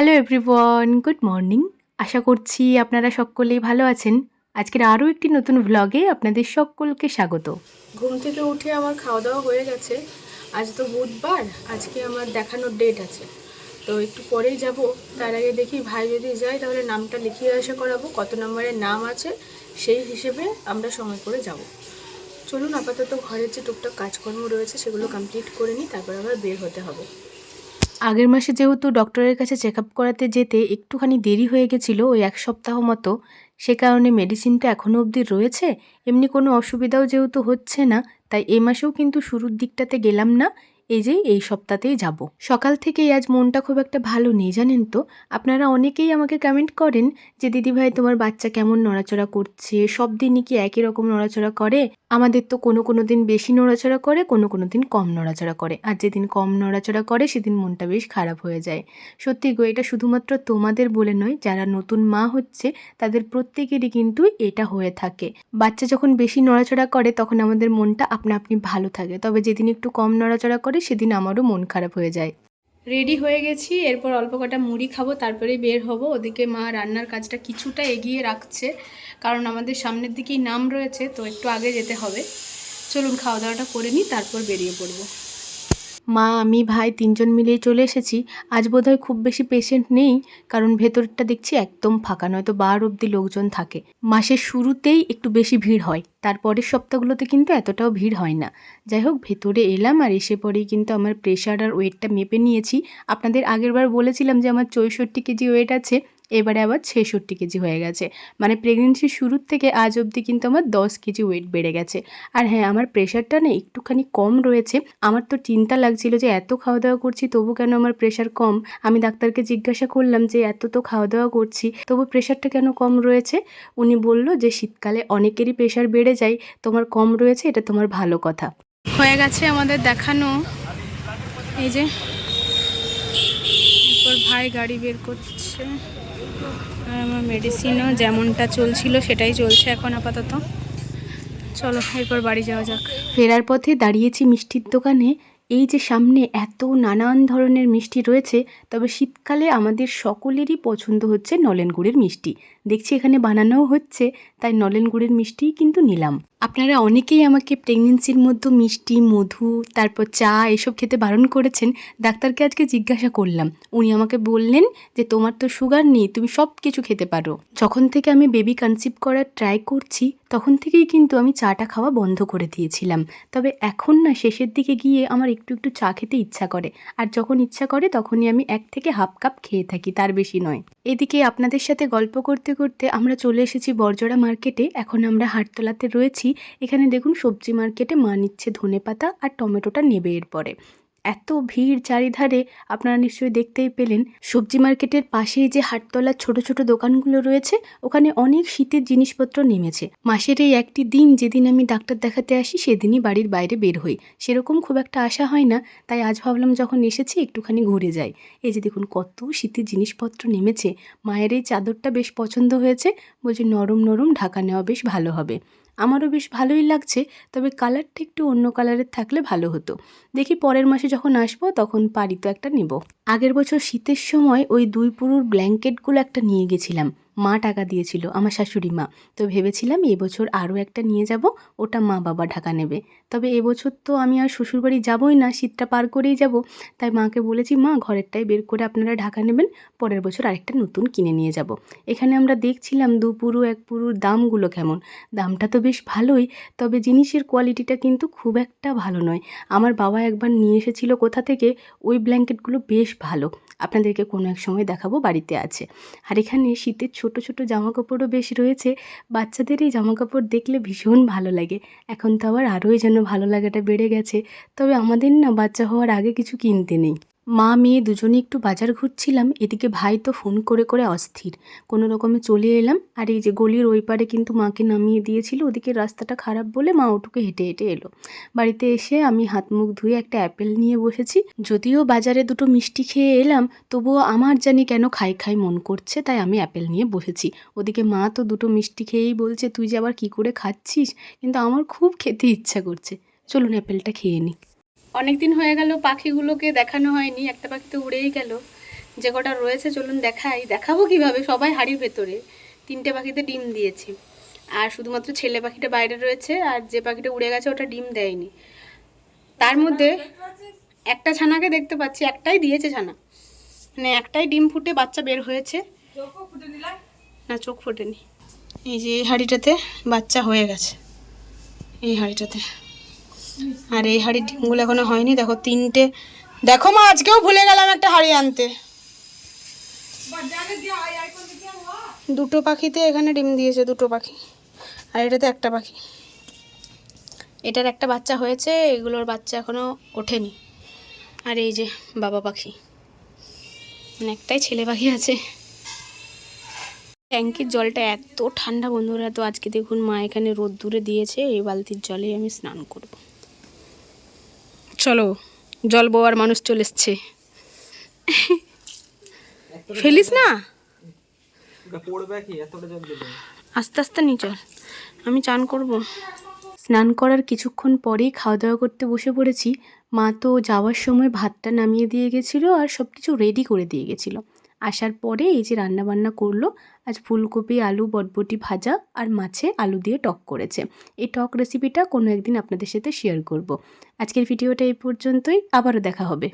Hello everyone good morning আশা করছি আপনারা সকলেই ভালো আছেন। আজকের আরও একটি নতুন ভ্লগে আপনাদের সকলকে স্বাগত। ঘুম থেকে উঠে আমার খাওয়া দাওয়া হয়ে গেছে। আজ তো বুধবার, আজকে আমার দেখানোর ডেট আছে। তো একটু পরেই যাব। তার আগে দেখি ভাই যদি যায়, তাহলে নামটা লিখিয়ে আসা করাবো, কত নম্বরের নাম আছে, সেই হিসেবে আমরা সময় করে যাব। চলুন আপাতত ঘরের যে টুকটাক কাজকর্ম রয়েছে, সেগুলো কমপ্লিট করে নিই, তারপর আবার বের হতে হবে। আগের মাসে যেহেতু ডক্টরের কাছে চেক আপ করাতে যেতে একটুখানি দেরি হয়ে গেছিল ওই এক সপ্তাহ মতো, সে কারণে মেডিসিনটা এখনও অবধি রয়েছে, এমনি কোনো অসুবিধাও যেহেতু হচ্ছে না, তাই এ মাসেও কিন্তু শুরুর দিকটাতে গেলাম না এই যে, এই সপ্তাহতেই যাব। সকাল থেকেই আজ মনটা খুব একটা ভালো নেই, জানেন তো? আপনারা অনেকেই আমাকে কমেন্ট করেন যে, দিদিভাই, তোমার বাচ্চা কেমন নড়াচড়া করছে? সব দিনই কি একই রকম নড়াচড়া করে? আমাদের তো কোনো কোনো দিন বেশি নড়াচড়া করে, কোনো কোনো দিন কম নড়াচড়া করে। আর যেদিন কম নড়াচড়া করে, সেদিন মনটা বেশ খারাপ হয়ে যায়। সত্যি গো, এটা শুধুমাত্র তোমাদের বলে নয়, যারা নতুন মা হচ্ছে, তাদের প্রত্যেকেরই কিন্তু এটা হয়ে থাকে। বাচ্চা যখন বেশি নড়াচড়া করে, তখন আমাদের মনটা আপনা আপনি ভালো থাকে। তবে যেদিন একটু কম নড়াচড়া করে সেদিন আমারও মন খারাপ হয়ে যায়। রেডি হয়ে গেছি, এরপর অল্প কটা মুড়ি খাব তারপরে বের হব। ওদিকে মা রান্নার কাজটা কিছুটা এগিয়ে রাখছে, কারণ আমাদের সামনের দিকেই নাম রয়েছে, তো একটু আগে যেতে হবে। চলুন খাওয়া দাওয়াটা করে নিই, তারপর বেরিয়ে পড়ব। মা, আমি, ভাই তিনজন মিলিয়ে চলে এসেছি। আজ বোধহয় খুব বেশি পেশেন্ট নেই, কারণ ভেতরটা দেখছি একদম ফাঁকা, নয়তো বার অবধি লোকজন থাকে। মাসের শুরুতেই একটু বেশি ভিড় হয়, তারপরের সপ্তাহগুলোতে কিন্তু এতটাও ভিড় হয় না। যাই হোক, ভেতরে এলাম আর এসে পরেই কিন্তু আমার প্রেশার আর ওয়েটটা মেপে নিয়েছি। আপনাদের আগেরবার বলেছিলাম যে আমার চৌষট্টি কেজি ওয়েট আছে এবারে আবার ছেষট্টি কেজি হয়ে গেছে। মানে প্রেগনেন্সির শুরুর থেকে আজ অবধি কিন্তু আমার দশ কেজি ওয়েট বেড়ে গেছে। আর হ্যাঁ আমার প্রেশারটা না একটুখানি কম রয়েছে। আমার তো চিন্তা লাগছিল যে এত খাওয়া দাওয়া করছি, তবু কেন আমার প্রেশার কম? আমি ডাক্তারকে জিজ্ঞাসা করলাম যে এত তো খাওয়া দাওয়া করছি, তবু প্রেশারটা কেন কম রয়েছে? উনি বলল যে শীতকালে অনেকেরই প্রেশার বেড়ে যায়, তোমার কম রয়েছে, এটা তোমার ভালো কথা। হয়ে গেছে আমাদের দেখানো। এই যে ভাই গাড়ি বের করছে। আর আমার মেডিসিনও যেমনটা চলছিল সেটাই চলছে এখন আপাতত। চলো, এরপর বাড়ি যাওয়া যাক। ফেরার পথে দাঁড়িয়েছি মিষ্টির দোকানে। এই যে সামনে এত নানান ধরনের মিষ্টি রয়েছে, তবে শীতকালে আমাদের সকলেরই পছন্দ হচ্ছে নলেন গুড়ের মিষ্টি। দেখছি এখানে বানানোও হচ্ছে, তাই নলেন গুড়ের মিষ্টিই কিন্তু নিলাম। আপনারা অনেকেই আমাকে প্রেগনেন্সির মধ্যে মিষ্টি, মধু, তারপর চা এসব খেতে বারণ করেছেন, ডাক্তারকে আজকে জিজ্ঞাসা করলাম। উনি আমাকে বললেন যে, তোমার তো সুগার নেই, তুমি সব কিছু খেতে পারো। যখন থেকে আমি বেবি কনসিভ করার ট্রাই করছি, তখন থেকেই কিন্তু আমি চাটা খাওয়া বন্ধ করে দিয়েছিলাম। তবে এখন না, শেষের দিকে গিয়ে আমার একটু একটু চা খেতে ইচ্ছা করে। আর যখন ইচ্ছা করে, তখনই আমি এক থেকে হাফ কাপ খেয়ে থাকি, তার বেশি নয়। এদিকে আপনাদের সাথে গল্প করতে করতে আমরা চলে এসেছি বরজড়া মার্কেটে। এখন আমরা হাটতলাতে রয়েছি। এখানে দেখুন সবজি মার্কেটে মা নিচ্ছে ধনে পাতা আর টমেটোটা নেবে এরপরে। এত ভিড় চারিধারে আপনারা নিশ্চয়ই দেখতেই পেলেন। সবজি মার্কেটের পাশেই যে হাটতলার ছোট ছোট দোকানগুলো রয়েছে, ওখানে অনেক শীতের জিনিসপত্র নেমেছে। মাসের এই একটি দিন যেদিন আমি ডাক্তার দেখাতে আসি, সেদিনই বাড়ির বাইরে বের হই। সেরকম খুব একটা আশা হয় না, তাই আজ ভাবলাম যখন এসেছি, একটুখানি ঘুরে যাই। এই যে দেখুন, কত শীতের জিনিসপত্র নেমেছে। মায়ের এই চাদরটা বেশ পছন্দ হয়েছে, বলছে নরম নরম, ঢাকা নেওয়া বেশ ভালো হবে। আমারও বেশ ভালোই লাগছে, তবে কালারটা একটু অন্য কালারের থাকলে ভালো হতো। দেখি পরের মাসে যখন আসব, তখন পারি তো একটা নেব। আগের বছর শীতের সময় ওই দুই পুরুর ব্ল্যাঙ্কেটগুলো একটা নিয়ে গেছিলাম। মা টাকা দিয়েছিল, আমার শাশুড়ি মা। তো ভেবেছিলাম এবছর আরও একটা নিয়ে যাব, ওটা মা বাবা ঢাকা নেবে। তবে এবছর তো আমি আর শ্বশুরবাড়ি যাবই না শীতটা পার করেই যাব। তাই মাকে বলেছি, মা, ঘরেরটাই বের করে আপনারা ঢাকা নেবেন, পরের বছর আরেকটা নতুন কিনে নিয়ে যাব। এখানে আমরা দেখছিলাম দু পুরু, এক পুরুর দামগুলো কেমন। দামটা তো বেশ ভালোই, তবে জিনিসের কোয়ালিটিটা কিন্তু খুব একটা ভালো নয়। আমার বাবা একবার নিয়ে এসেছিল কোথা থেকে, ওই ব্ল্যাঙ্কেটগুলো বেশ ভালো। আপনাদেরকে কোনো এক সময় দেখাবো, বাড়িতে আছে। আর এখানে শীতের ছোট ছোট জামা কাপড়ও বেশ রয়েছে। বাচ্চাদের এই জামা কাপড় দেখলে ভীষণ ভালো লাগে। এখন তো আবার আরোই যেন ভালো লাগাটা বেড়ে গেছে। তবে আমাদের না বাচ্চা হওয়ার আগে কিছু কিনতে নেই। মা মেয়ে দুজনে একটু বাজার ঘুরছিলাম, এদিকে ভাই তো ফোন করে করে অস্থির। কোনো রকমে চলে এলাম, আর এই যে গলির ওই পারে কিন্তু মাকে নামিয়ে দিয়েছিল, ওদিকে রাস্তাটা খারাপ বলে মা ওটুকে হেঁটে হেঁটে এলো। বাড়িতে এসে আমি হাত মুখ ধুয়ে একটা অ্যাপেল নিয়ে বসেছি। যদিও বাজারে দুটো মিষ্টি খেয়ে এলাম, তবুও আমার জানি কেন খাই খাই মন করছে, তাই আমি অ্যাপেল নিয়ে বসেছি। ওদিকে মা তো দুটো মিষ্টি খেয়েই বলছে, তুই যে আবার কী করে খাচ্ছিস? কিন্তু আমার খুব খেতে ইচ্ছা করছে। চলুন অ্যাপেলটা খেয়ে নিই। অনেক দিন হয়ে গেল পাখিগুলোকে দেখানো হয়নি, একটা পাখি তো উড়েই গেল। যে কটা রয়েছে, চলুন দেখাই। দেখাবো কীভাবে? সবাই হাড়ির ভেতরে। তিনটে পাখিতে ডিম দিয়েছে। আর শুধুমাত্র ছেলে পাখিটা বাইরে রয়েছে, আর যে পাখিটা উড়ে গেছে, ওটা ডিম দেয়নি। তার মধ্যে একটা ছানাকে দেখতে পাচ্ছি, একটাই দিয়েছে ছানা। মানে একটাই ডিম ফুটে বাচ্চা বের হয়েছে। না, চোখ ফোটেনি। এই যে এই হাঁড়িটাতে বাচ্চা হয়ে গেছে। এই হাঁড়িটাতে। আর এই হাঁড়ির ডিমগুলো এখনও হয়নি। দেখো তিনটে। দেখো মা, আজকেও ভুলে গেলাম একটা হাঁড়ি আনতে। দুটো পাখিতে এখানে ডিম দিয়েছে দুটো পাখি। আর এটাতে একটা পাখি। এটার একটা বাচ্চা হয়েছে, এগুলোর বাচ্চা এখনও ওঠেনি। আর এই যে বাবা পাখি। মানে একটাই ছেলে পাখি আছে। ট্যাঙ্কির জলটা এত ঠান্ডা বন্ধুরা, তো আজকে দেখুন মা এখানে রোদ দূরে দিয়েছে, এই বালতির জলে আমি স্নান করব। চলো, জল বোয়ার মানুষ চলে এসছে। ফেলিস না? আস্তে আস্তে নি চল, আমি চান করব। স্নান করার কিছুক্ষণ পরেই খাওয়া দাওয়া করতে বসে পড়েছি। মা তো যাওয়ার সময় ভাতটা নামিয়ে দিয়ে গেছিল আর সব কিছু রেডি করে দিয়ে গেছিল। আসার পরে এই যে রান্নাবান্না করল, আজ ফুলকপি, আলু, বটবটি ভাজা আর মাছে আলু দিয়ে টক করেছে। এই টক রেসিপিটা কোনো একদিন আপনাদের সাথে শেয়ার করব। আজকের ভিডিওটা এই পর্যন্তই, আবারও দেখা হবে।